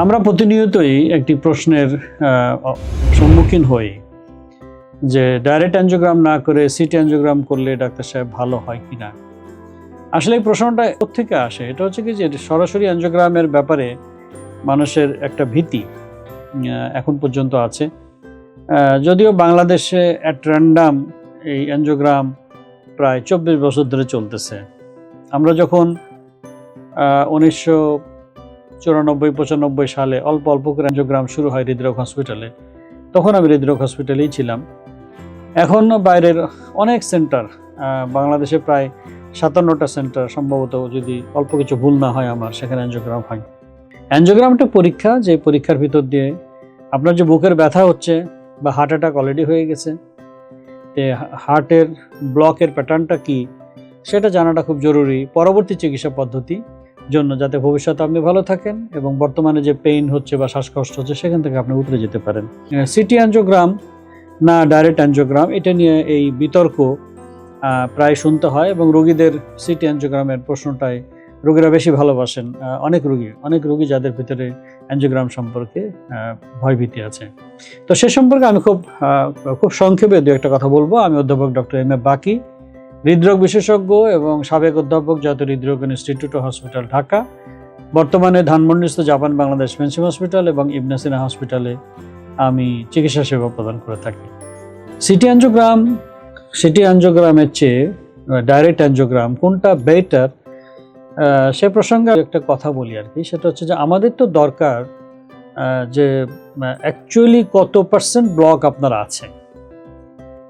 আমরা প্রতিনিয়তই একটি প্রশ্নের সম্মুখীন হই যে ডাইরেক্ট অ্যাঞ্জিওগ্রাম না করে সিটি অ্যাঞ্জিওগ্রাম করলে ডাক্তার সাহেব ভালো হয় কি না? আসলে এই প্রশ্নটা থেকে আসে? এটা হচ্ছে কি যে সরাসরি অ্যাঞ্জিওগ্রামের ব্যাপারে মানুষের একটা ভীতি এখন পর্যন্ত আছে। যদিও বাংলাদেশে অ্যাট র্যান্ডাম এই অ্যাঞ্জিওগ্রাম প্রায় চব্বিশ বছর ধরে চলতেছে। আমরা যখন উনিশশো চুরানব্বই, পঁচানব্বই সালে অল্প অল্প করে অ্যাঞ্জিওগ্রাম শুরু হয় হৃদরোগ হসপিটালে তখন আমি হৃদরোগ হসপিটালেই ছিলাম। এখনও বাইরের অনেক সেন্টার বাংলাদেশে প্রায় সাতান্নটা সেন্টার সম্ভবত যদি অল্প কিছু ভুল না হয় আমার, সেখানে অ্যাঞ্জিওগ্রাম হয়। অ্যাঞ্জিওগ্রামটা পরীক্ষা, যে পরীক্ষার ভিতর দিয়ে আপনার যে বুকের ব্যথা হচ্ছে বা হার্ট অ্যাটাক অলরেডি হয়ে গেছে হার্টের ব্লকের প্যাটার্নটা কি, সেটা জানাটা খুব জরুরি। পরবর্তী চিকিৎসা পদ্ধতি জন্য যাতে ভবিষ্যতে আপনি ভালো থাকেন এবং বর্তমানে যে পেইন হচ্ছে বা শ্বাসকষ্ট হচ্ছে, সেখান থেকে আপনি উতরে যেতে পারেন। সিটি অ্যাঞ্জিওগ্রাম না ডাইরেক্ট অ্যাঞ্জিওগ্রাম এটা নিয়ে এই বিতর্ক প্রায় শুনতে হয় এবং রোগীদের সিটি অ্যাঞ্জিওগ্রামের প্রশ্নটাই রোগীরা বেশি ভালোবাসেন। অনেক রোগী অনেক রোগী যাদের ভিতরে অ্যাঞ্জিওগ্রাম সম্পর্কে ভয়ভীতি আছে। তো সে সম্পর্কে আমি খুব খুব সংক্ষেপে দু একটা কথা বলব। আমি অধ্যাপক ডক্টর এম এ বাকি। হৃদরোগ বিশেষজ্ঞ এবং সাবেক অধ্যাপক জাতীয় হৃদরোগ ইনস্টিটিউট হসপিটাল ঢাকা। বর্তমানে ধানমন্ডিস্থ জাপান বাংলাদেশ ফেন্সিং হসপিটাল এবং ইবনাসিনা হসপিটালে আমি চিকিৎসা সেবা প্রদান করে থাকি। সিটি অ্যাঞ্জিওগ্রাম, সিটি অ্যাঞ্জিওগ্রামের চেয়ে ডাইরেক্ট অ্যাঞ্জিওগ্রাম কোনটা বেটার সে প্রসঙ্গে একটা কথা বলি আর কি। সেটা হচ্ছে যে আমাদের তো দরকার যে অ্যাকচুয়ালি কত পার্সেন্ট ব্লক আপনার আছে।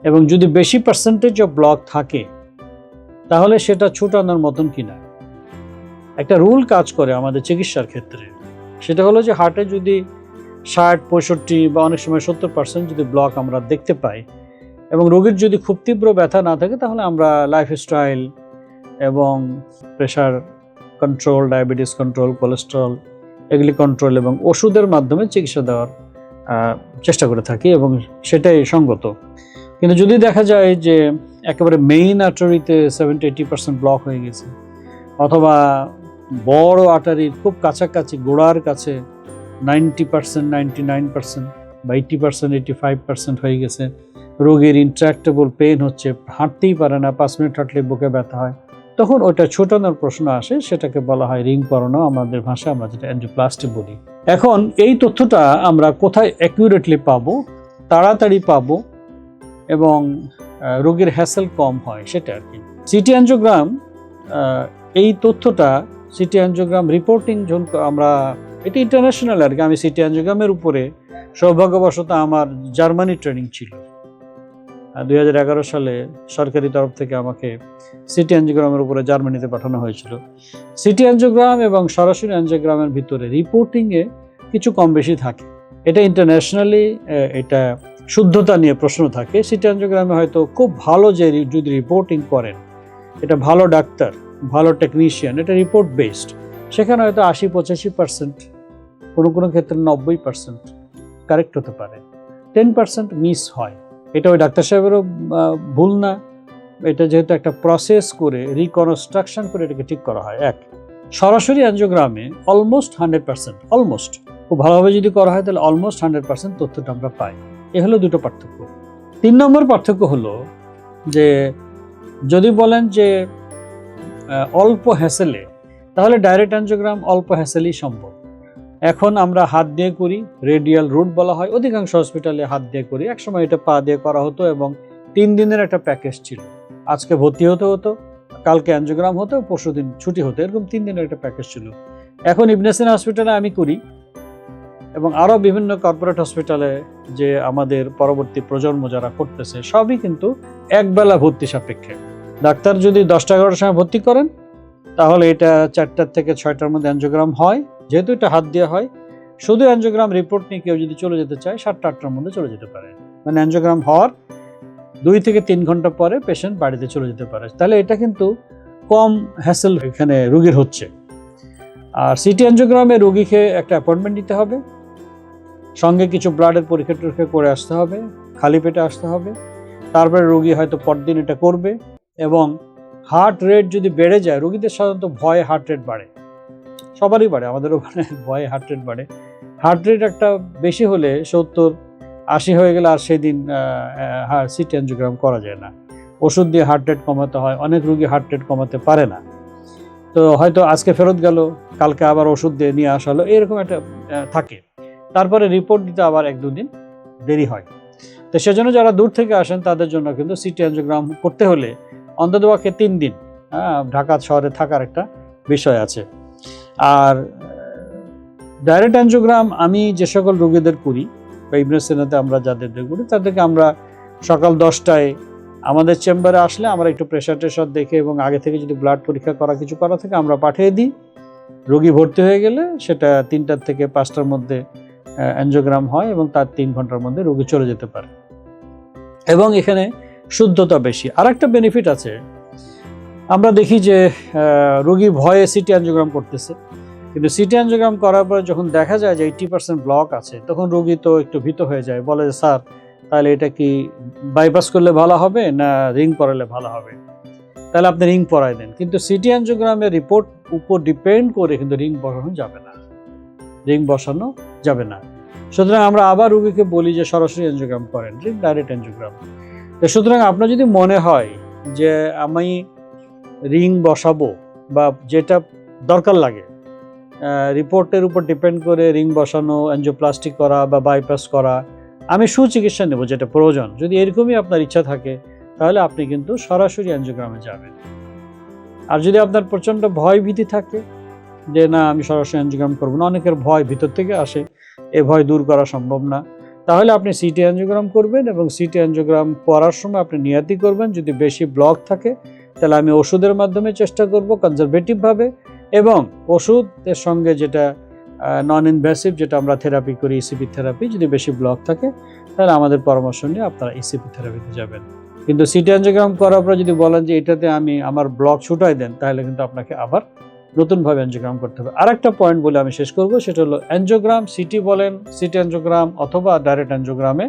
এবং যদি বেশি পার্সেন্টেজ অফ ব্লক থাকে তাহলে সেটা ছুটানোর মতন কিনা? একটা রুল কাজ করে আমাদের চিকিৎসার ক্ষেত্রে। সেটা হলো যে হার্টে যদি ষাট, পঁয়ষট্টি বা অনেক সময় সত্তর পার্সেন্ট যদি ব্লক আমরা দেখতে পাই এবং রোগীর যদি খুব তীব্র ব্যথা না থাকে, তাহলে আমরা লাইফস্টাইল এবং pressure control diabetes control cholesterol এগুলি কন্ট্রোল এবং ওষুধের মাধ্যমে চিকিৎসা দেওয়ার চেষ্টা করে থাকি এবং সেটাই সঙ্গত। কিন্তু যদি দেখা যায় যে একেবারে মেইন আর্টারিতে সেভেন্টি এইটি পার্সেন্ট ব্লক হয়ে গেছে। অথবা বড় আর্টারির খুব কাছাকাছি, গোড়ার কাছে ninety percent ninety nine percent বা eighty percent eighty five percent হয়ে গেছে। রোগীর ইন্ট্রাক্টেবল পেন হচ্ছে, হাঁটতেই পারে না, পাঁচ মিনিট হাঁটলে বুকে ব্যথা হয়। তখন ওটা ছোটানোর প্রশ্ন আসে, সেটাকে বলা হয় রিং পরানো, আমাদের ভাষায় আমরা যেটা অ্যান্টিপ্লাস্টিক বলি। এখন এই তথ্যটা আমরা কোথায় অ্যাকিউরেটলি পাবো, তাড়াতাড়ি পাবো এবং রোগীর হ্যাসেল কম হয়, সেটা আর কি। সিটি অ্যাঞ্জিওগ্রাম এই তথ্যটা সিটি অ্যাঞ্জিওগ্রাম রিপোর্টিং যখন আমরা, এটা ইন্টারন্যাশনাল আর কি, আমি সিটি অ্যাঞ্জিওগ্রামের উপরে সৌভাগ্যবশত আমার জার্মানি ট্রেনিং ছিল। দুই হাজার এগারো সালে সরকারি তরফ থেকে আমাকে সিটি অ্যাঞ্জিওগ্রামের উপরে জার্মানিতে পাঠানো হয়েছিল। সিটি অ্যাঞ্জিওগ্রাম এবং সরাসরি অ্যাঞ্জিওগ্রামের ভিতরে রিপোর্টিংয়ে কিছু কম বেশি থাকে। এটা ইন্টারন্যাশনালি এটা শুদ্ধতা নিয়ে প্রশ্ন থাকে, সিটি অ্যাঞ্জিওগ্রামে হয়তো খুব ভালো যে যদি রিপোর্টিং করেন, এটা ভালো ডাক্তার, ভালো টেকনিশিয়ান এটা রিপোর্ট বেসড সেখানে হয়তো আশি পঁচাশি পার্সেন্ট কোনো কোনো ক্ষেত্রে নব্বই পার্সেন্ট কারেক্ট হতে পারে। টেন পার্সেন্ট মিস হয়। এটা ওই ডাক্তার সাহেবেরও ভুল না। এটা যেহেতু একটা প্রসেস করে রিকনস্ট্রাকশন করে এটাকে ঠিক করা হয়। এক, সরাসরি অ্যাঞ্জিওগ্রামে অলমোস্ট হান্ড্রেড পার্সেন্ট অলমোস্ট খুব ভালোভাবে যদি করা হয় তাহলে অলমোস্ট হান্ড্রেড পার্সেন্ট তথ্যটা আমরা পাই। এ হলো দুটো পার্থক্য। তিন নম্বর পার্থক্য হলো যে যদি বলেন যে অল্প হ্যাসেলে, তাহলে ডাইরেক্ট অ্যাঞ্জিওগ্রাম অল্প হ্যাসেলই সম্ভব। এখন আমরা হাত দিয়ে করি রেডিয়াল রুট বলা হয়, অধিকাংশ হসপিটালে হাত দিয়ে করি। একসময় এটা পা দিয়ে করা হতো এবং তিন দিনের একটা প্যাকেজ ছিল। আজকে ভর্তি হতে হতো, কালকে অ্যাঞ্জিওগ্রাম হতো পরশু দিন ছুটি হতো, এরকম তিন দিনের একটা প্যাকেজ ছিল। এখন ইবনেসিন হসপিটালে আমি করি এবং আরও বিভিন্ন কর্পোরেট হসপিটালে যে আমাদের পরবর্তী প্রজন্ম যারা করতেছে, সবই কিন্তু একবেলা ভর্তি সাপেক্ষে। ডাক্তার যদি দশটা এগারোটার সময় ভর্তি করেন, তাহলে এটা চারটার থেকে ছয়টার মধ্যে অ্যাঞ্জিওগ্রাম হয়, যেহেতু এটা হাত দিয়ে হয়। শুধু অ্যাঞ্জিওগ্রাম রিপোর্ট নিয়ে কেউ যদি চলে যেতে চায়, সাতটা, আটটার মধ্যে চলে যেতে পারে। মানে অ্যাঞ্জিওগ্রাম হওয়ার দুই থেকে তিন ঘণ্টা পরে পেশেন্ট বাড়িতে চলে যেতে পারে। তাহলে এটা কিন্তু কম হ্যাসেল এখানে রুগীর হচ্ছে। আর সিটি অ্যাঞ্জিওগ্রামে রুগীকে একটা অ্যাপয়েন্টমেন্ট নিতে হবে। সঙ্গে কিছু ব্লাডের পরীক্ষা টরীক্ষা করে আসতে হবে, খালি পেটে আসতে হবে। তারপরে রোগী হয়তো পরদিন এটা করবে এবং হার্ট রেট যদি বেড়ে যায়, রোগীদের সাধারণত ভয়ে হার্ট রেট বাড়ে। সবারই বাড়ে, আমাদের ওখানে ভয়ে হার্ট রেট বাড়ে। হার্ট রেট একটা বেশি হলে সত্তর, আশি হয়ে গেলে আর সেদিন সিটি অ্যাঞ্জিওগ্রাম করা যায় না। ওষুধ দিয়ে হার্ট রেট কমাতে হয়, অনেক রুগী হার্ট রেট কমাতে পারে না। তো হয়তো আজকে ফেরত গেল, কালকে আবার ওষুধ দিয়ে নিয়ে আসা হলো, এরকম একটা থাকে। তারপরে রিপোর্ট দিতে আবার এক দুদিন দেরি হয়। তো সেজন্য যারা দূর থেকে আসেন তাদের জন্য কিন্তু সিটি অ্যাঞ্জিওগ্রাম করতে হলে অন্ততপক্ষে তিন দিন হ্যাঁ, ঢাকা শহরে থাকার একটা বিষয় আছে। আর ডাইরেক্ট অ্যাঞ্জিওগ্রাম আমি যে সকল রোগীদের করি বা ইবনেসেনাতে আমরা যাদের করি তাদেরকে আমরা সকাল দশটায় আমাদের চেম্বারে আসলে আমরা একটু প্রেশার টেশার দেখে এবং আগে থেকে যদি ব্লাড পরীক্ষা করা কিছু করা থাকে আমরা পাঠিয়ে দিই। রোগী ভর্তি হয়ে গেলে সেটা তিনটার থেকে পাঁচটার মধ্যে অ্যাঞ্জিওগ্রাম হয় এবং তার তিন ঘণ্টার মধ্যে রোগী চলে যেতে পারে। এবং এখানে শুদ্ধতা বেশি। আর একটা বেনিফিট আছে। আমরা দেখি যে রোগী ভয়ে সিটি অ্যাঞ্জিওগ্রাম করতেছে। কিন্তু সিটি অ্যাঞ্জিওগ্রাম করার পরে যখন দেখা যায় যে এইটি পার্সেন্ট ব্লক আছে, তখন রোগী তো একটু ভীত হয়ে যায়। বলে যে, স্যার, তাহলে এটা কি বাইপাস করলে ভালো হবে না রিং পরালে ভালো হবে? তাহলে আপনি রিং পরাই দেন। কিন্তু সিটি অ্যাঞ্জিওগ্রামের রিপোর্ট উপর ডিপেন্ড করে কিন্তু রিং বসানো যাবে না। রিং বসানো যাবে না। সুতরাং আমরা আবার রুগীকে বলি যে সরাসরি অ্যাঞ্জিওগ্রাম করেন, রিং ডাইরেক্ট তো সুতরাং আপনার যদি মনে হয় যে আমি রিং বসাবো বা যেটা দরকার লাগে রিপোর্টের উপর ডিপেন্ড করে রিং বসানো অ্যাঞ্জিওপ্লাস্টিক করা বা বাইপাস করা, আমি সুচিকিৎসা নেব যেটা প্রয়োজন। যদি এরকমই আপনার ইচ্ছা থাকে, তাহলে আপনি কিন্তু সরাসরি অ্যাঞ্জিওগ্রামে যাবেন। আর যদি আপনার প্রচণ্ড ভয় ভীতি থাকে যে, না, আমি সরাসরি অ্যাঞ্জিওগ্রাম করব না। অনেকের ভয় ভিতর থেকে আসে। এ ভয় দূর করা সম্ভব না। তাহলে আপনি সিটি অ্যাঞ্জিওগ্রাম করবেন এবং সিটি অ্যাঞ্জিওগ্রাম করার সময় আপনি নিয়াতি করবেন। যদি বেশি ব্লক থাকে, তাহলে আমি ওষুধের মাধ্যমে চেষ্টা করব কনজারভেটিভভাবে এবং ওষুধের সঙ্গে যেটা নন ইনভেসিভ যেটা আমরা থেরাপি করি ইসিপি থেরাপি যদি বেশি ব্লক থাকে, তাহলে আমাদের পরামর্শ নিয়ে আপনারা ইসিপি থেরাপিতে যাবেন। কিন্তু সিটি অ্যাঞ্জিওগ্রাম করার পর যদি বলেন যে, এটাতে আমি আমার ব্লক ছুটাই দেন, তাহলে কিন্তু আপনাকে আবার নতুনভাবে অ্যাঞ্জিওগ্রাম করতে হবে। আরেকটা পয়েন্ট বলে আমি শেষ করব, সেটা হলো অ্যাঞ্জিওগ্রাম সিটি বলেন সিটি অ্যাঞ্জিওগ্রাম অথবা ডাইরেক্ট অ্যাঞ্জিওগ্রামে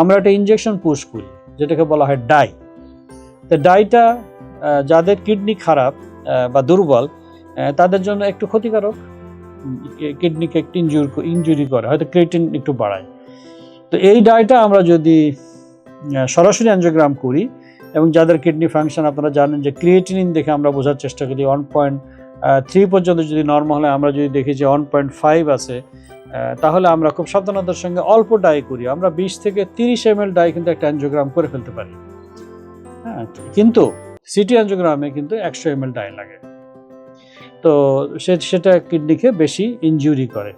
আমরা একটা ইনজেকশন পুশ করি, যেটাকে বলা হয় ডাই তো ডাইটা যাদের কিডনি খারাপ বা দুর্বল তাদের জন্য একটু ক্ষতিকারক কিডনিকে একটু ইনজুর ইনজুরি করে, হয়তো ক্রিয়েটিন একটু বাড়ায়। তো এই ডাইটা আমরা যদি সরাসরি অ্যাঞ্জিওগ্রাম করি, এবং যাদের কিডনি ফাংশন আপনারা জানেন যে ক্রিয়েটিনিন দেখে আমরা বোঝার চেষ্টা করি ওয়ান পয়েন্ট থ্রি পর্যন্ত যদি নর্মাল হয়, আমরা যদি দেখি যে ওয়ান পয়েন্ট ফাইভ আছে তাহলে আমরা খুব সাবধানতার সঙ্গে অল্প ডাই করি। আমরা বিশ থেকে তিরিশ এম ডাই কিন্তু একটা অ্যাঞ্জিওগ্রাম করে ফেলতে পারি। হ্যাঁ কিন্তু সিটি অ্যাঞ্জিওগ্রামে কিন্তু একশো এম ডাই লাগে। তো সে, সেটা কিডনিকে বেশি ইনজুরি করে।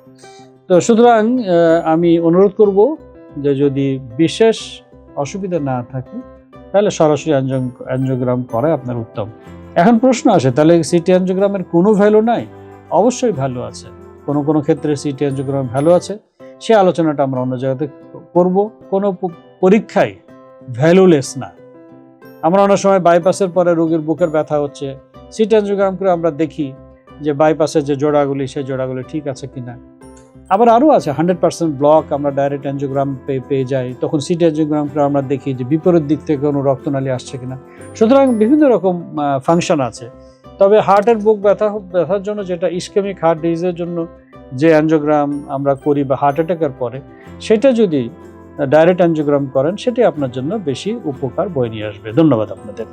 তো সুতরাং আমি অনুরোধ করব যে যদি বিশেষ অসুবিধা না থাকে, তাহলে সরাসরি অ্যাঞ্জিওগ্রাম করাই আপনার উত্তম। এখন প্রশ্ন আসে, তাহলে সিটি অ্যাঞ্জিওগ্রামের কোনো ভ্যালু নাই? অবশ্যই ভ্যালু আছে। কোনো কোনো ক্ষেত্রে সিটি অ্যাঞ্জিওগ্রাম ভ্যালু আছে। সে আলোচনাটা আমরা অন্য জায়গাতে করব। কোনো পরীক্ষায় ভ্যালুলেস না। আমরা অনেক সময় বাইপাসের পরে রোগীর বুকের ব্যথা হচ্ছে। সিটি অ্যাঞ্জিওগ্রাম করে আমরা দেখি যে বাইপাসের যে জোড়াগুলি, সেই জোড়াগুলি ঠিক আছে কিনা। আবার আরও আছে হান্ড্রেড পার্সেন্ট ব্লক আমরা ডাইরেক্ট অ্যাঞ্জিওগ্রাম পেয়ে পেয়ে যাই। তখন সিটি অ্যাঞ্জিওগ্রাম করে আমরা দেখি যে বিপরীত দিক থেকে কোনো রক্তনালী আসছে কিনা। সুতরাং বিভিন্ন রকম ফাংশন আছে। তবে হার্টের বুক ব্যথা, ব্যথার জন্য যেটা ইস্কেমিক হার্ট ডিজিজের জন্য যে অ্যাঞ্জিওগ্রাম আমরা করি বা হার্ট অ্যাটাকের পরে, সেটা যদি ডাইরেক্ট অ্যাঞ্জিওগ্রাম করেন সেটাই আপনার জন্য বেশি উপকার বয়ে নিয়ে আসবে। ধন্যবাদ আপনাদের।